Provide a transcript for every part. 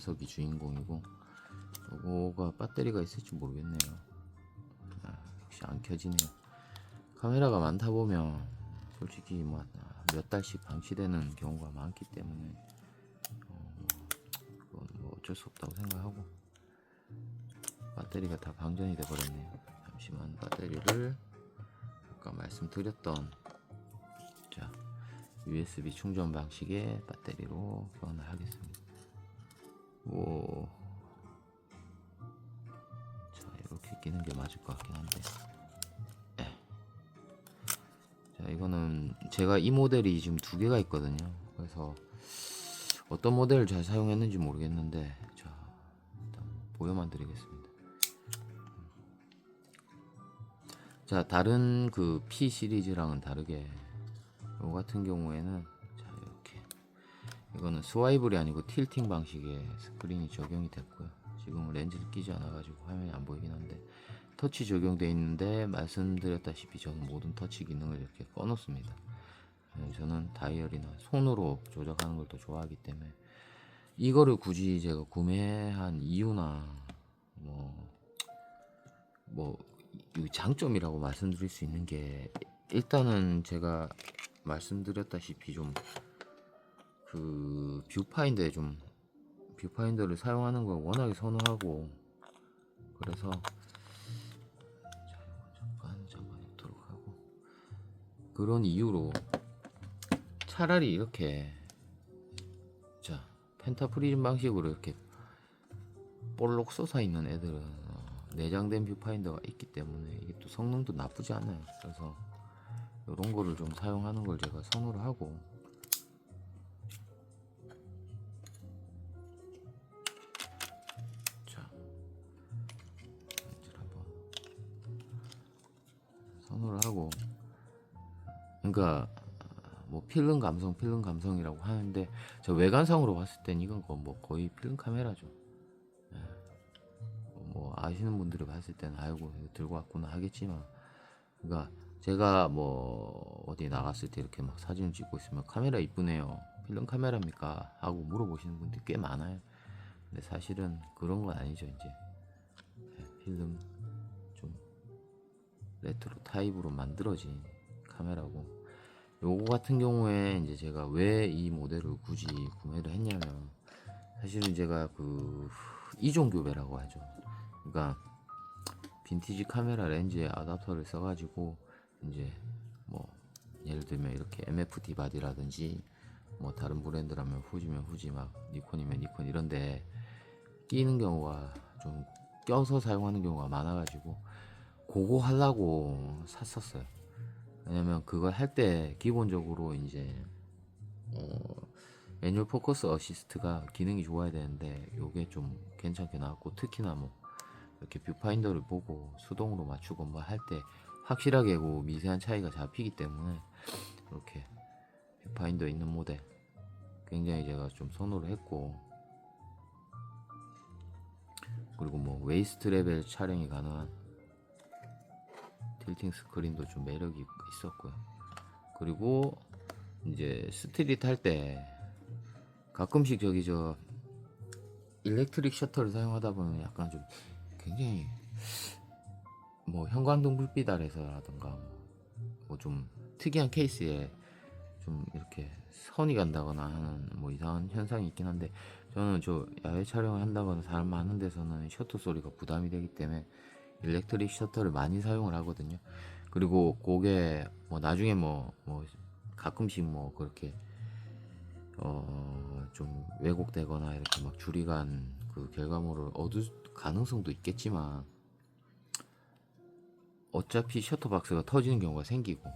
녀석이 주인공이고 요거가 배터리가 있을지 모르겠네요. 아, 역시 안 켜지네요. 카메라가 많다 보면 솔직히 뭐 몇 달씩 방치되는 경우가 많기 때문에 어, 그건 뭐 어쩔 수 없다고 생각하고 배터리가 다 방전이 돼 버렸네요. 잠시만 배터리를 아까 말씀드렸던 자 USB 충전 방식의 배터리로 교환을 하겠습니다. 오, 자 이렇게 끼는 게 맞을 것 같긴 한데. 에. 자 이거는 제가 이 모델이 지금 두 개가 있거든요. 그래서 어떤 모델을 잘 사용했는지 모르겠는데 자 일단 보여만 드리겠습니다. 자 다른 그 P 시리즈랑은 다르게 요 같은 경우에는 이거는 스와이블이 아니고 틸팅 방식의 스크린이 적용이 됐고요. 지금 렌즈를 끼지 않아 가지고 화면이 안 보이긴 한데 터치 적용돼 있는데 말씀드렸다시피 저는 모든 터치 기능을 이렇게 꺼 놓습니다. 네, 저는 다이얼이나 손으로 조작하는 걸 더 좋아하기 때문에 이거를 굳이 제가 구매한 이유나 뭐 뭐, 이 장점이라고 말씀드릴 수 있는 게, 일단은 제가 말씀드렸다시피 좀, 그, 뷰파인더에 좀, 뷰파인더를 사용하는 걸 워낙에 선호하고, 그래서, 잠깐, 잠깐 놓도록 하고, 그런 이유로, 차라리 이렇게, 자, 펜타 프리즘 방식으로 이렇게 볼록 솟아 있는 애들은 어, 내장된 뷰파인더가 있기 때문에 이게 또 성능도 나쁘지 않아요. 그래서 이런 거를 좀 사용하는 걸 제가 선호를 하고 선호를 하고. 그러니까 뭐 필름 감성 필름 감성이라고 하는데 저 외관상으로 봤을 땐 이건 거- 뭐 거의 필름 카메라죠. 뭐 아시는 분들이 봤을 때는 아이고 들고 왔구나 하겠지만. 그러니까 제가 뭐 어디 나갔을 때 이렇게 막 사진을 찍고 있으면 카메라 이쁘네요. 필름 카메라입니까? 하고 물어보시는 분들이 꽤 많아요. 근데 사실은 그런 건 아니죠 이제. 네, 필름 좀 레트로 타입으로 만들어진 카메라고 요거 같은 경우에 이제 제가 왜 이 모델을 굳이 구매를 했냐면 사실은 제가 그 이종 교배라고 하죠. 그러니까 빈티지 카메라 렌즈에 아답터를 써가지고 이제 뭐 예를 들면 이렇게 MFD 바디라든지 뭐 다른 브랜드라면 후지면 후지 막 니콘이면 니콘 이런데 끼는 경우가 좀 껴서 사용하는 경우가 많아가지고 그거 하려고 샀었어요. 왜냐면 그걸 할 때 기본적으로 이제 어, 매뉴얼 포커스 어시스트가 기능이 좋아야 되는데 요게 좀 괜찮게 나왔고 특히나 뭐 이렇게 뷰파인더를 보고 수동으로 맞추고 뭐 할 때 확실하게 그 미세한 차이가 잡히기 때문에 이렇게 뷰파인더 있는 모델 굉장히 제가 좀 선호를 했고 그리고 뭐 웨이스트 레벨 촬영이 가능한 틸팅 스크린도 좀 매력이 있었고요. 그리고 이제 스트릿 할 때 가끔씩 저기 저 일렉트릭 셔터를 사용하다 보면 약간 좀 굉장히 뭐 형광등 불빛 아래서라든가 뭐 좀 특이한 케이스에 좀 이렇게 선이 간다거나 하는 뭐 이상한 현상이 있긴 한데 저는 저 야외 촬영을 한다거나 사람 많은 데서는 셔터 소리가 부담이 되기 때문에 일렉트릭 셔터를 많이 사용을 하거든요. 그리고 그게 뭐 나중에 뭐 뭐 가끔씩 뭐 그렇게 어 좀 왜곡되거나 이렇게 막 줄이간 그 결과물을 얻을 가능성도 있겠지만 어차피 셔터박스가 터지는 경우가 생기고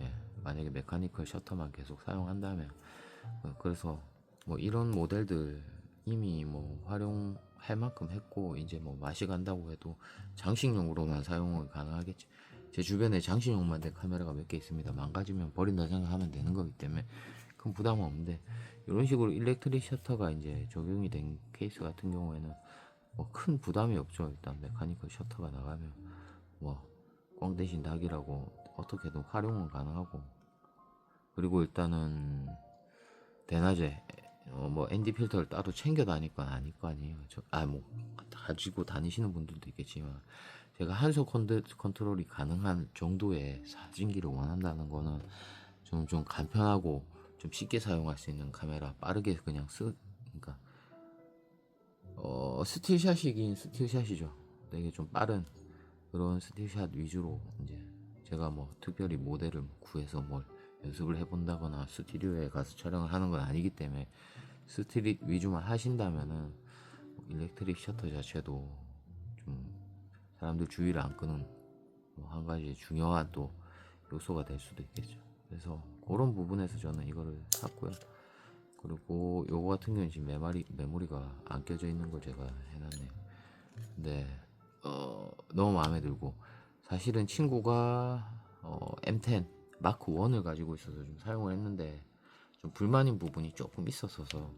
예, 만약에 메카니컬 셔터만 계속 사용한다면 어, 그래서 뭐 이런 모델들 이미 뭐 활용 할 만큼 했고 이제 뭐 맛이 간다고 해도 장식용으로만 사용은 가능하겠지. 제 주변에 장식용만 된 카메라가 몇 개 있습니다. 망가지면 버린다 생각하면 되는 거기 때문에 큰 부담은 없는데 이런 식으로 일렉트릭 셔터가 이제 적용이 된 케이스 같은 경우에는 뭐 큰 부담이 없죠. 일단 메카니컬 셔터가 나가면 뭐꽝 대신 닭이라고 어떻게든 활용은 가능하고. 그리고 일단은 대낮에 어, 뭐 ND 필터를 따로 챙겨 다닐 건 아닐 거 아니에요. 저, 아, 뭐 가지고 다니시는 분들도 있겠지만 제가 한소 컨트, 컨트롤이 가능한 정도의 사진기를 원한다는 거는 좀, 좀 간편하고 좀 쉽게 사용할 수 있는 카메라 빠르게 그냥 쓰 그러니까 어 스틸샷이긴 스틸샷이죠. 되게 좀 빠른 그런 스틸샷 위주로 이제 제가 뭐 특별히 모델을 뭐 구해서 뭘 연습을 해본다거나 스튜디오에 가서 촬영을 하는 건 아니기 때문에 스트릿 위주만 하신다면은 뭐 일렉트릭 셔터 자체도 좀 사람들 주의를 안 끄는 뭐 한 가지 중요한 또 요소가 될 수도 있겠죠. 그래서 그런 부분에서 저는 이거를 샀고요. 그리고 요거 같은 경우는 지금 메모리 메모리가 안 껴져 있는 걸 제가 해놨네요. 근데 어, 너무 마음에 들고 사실은 친구가 어, M10 마크 1을 가지고 있어서 좀 사용을 했는데 좀 불만인 부분이 조금 있었어서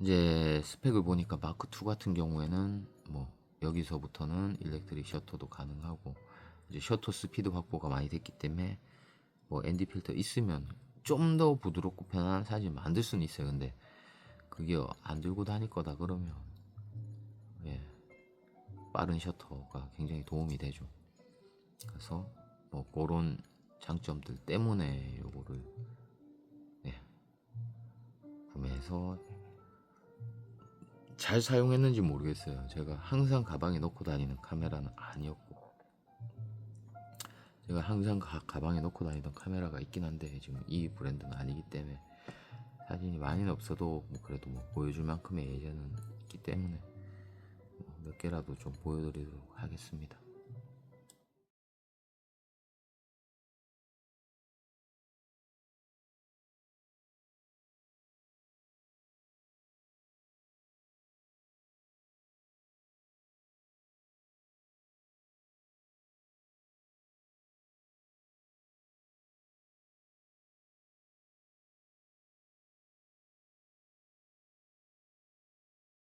이제 스펙을 보니까 마크 2 같은 경우에는 뭐 여기서부터는 일렉트릭 셔터도 가능하고 이제 셔터 스피드 확보가 많이 됐기 때문에 뭐 ND 필터 있으면 좀 더 부드럽고 편안한 사진 만들 수는 있어요. 근데 그게 안 들고 다닐 거다 그러면 예 빠른 셔터가 굉장히 도움이 되죠. 그래서 뭐 그런 장점들 때문에 요거를 예 구매해서 잘 사용했는지 모르겠어요. 제가 항상 가방에 넣고 다니는 카메라는 아니었고 제가 항상 가, 가방에 넣고 다니던 카메라가 있긴 한데 지금 이 브랜드는 아니기 때문에 사진이 많이는 없어도 뭐 그래도 뭐 보여줄 만큼의 예전은 있기 때문에 뭐몇 개라도 좀 보여드리도록 하겠습니다.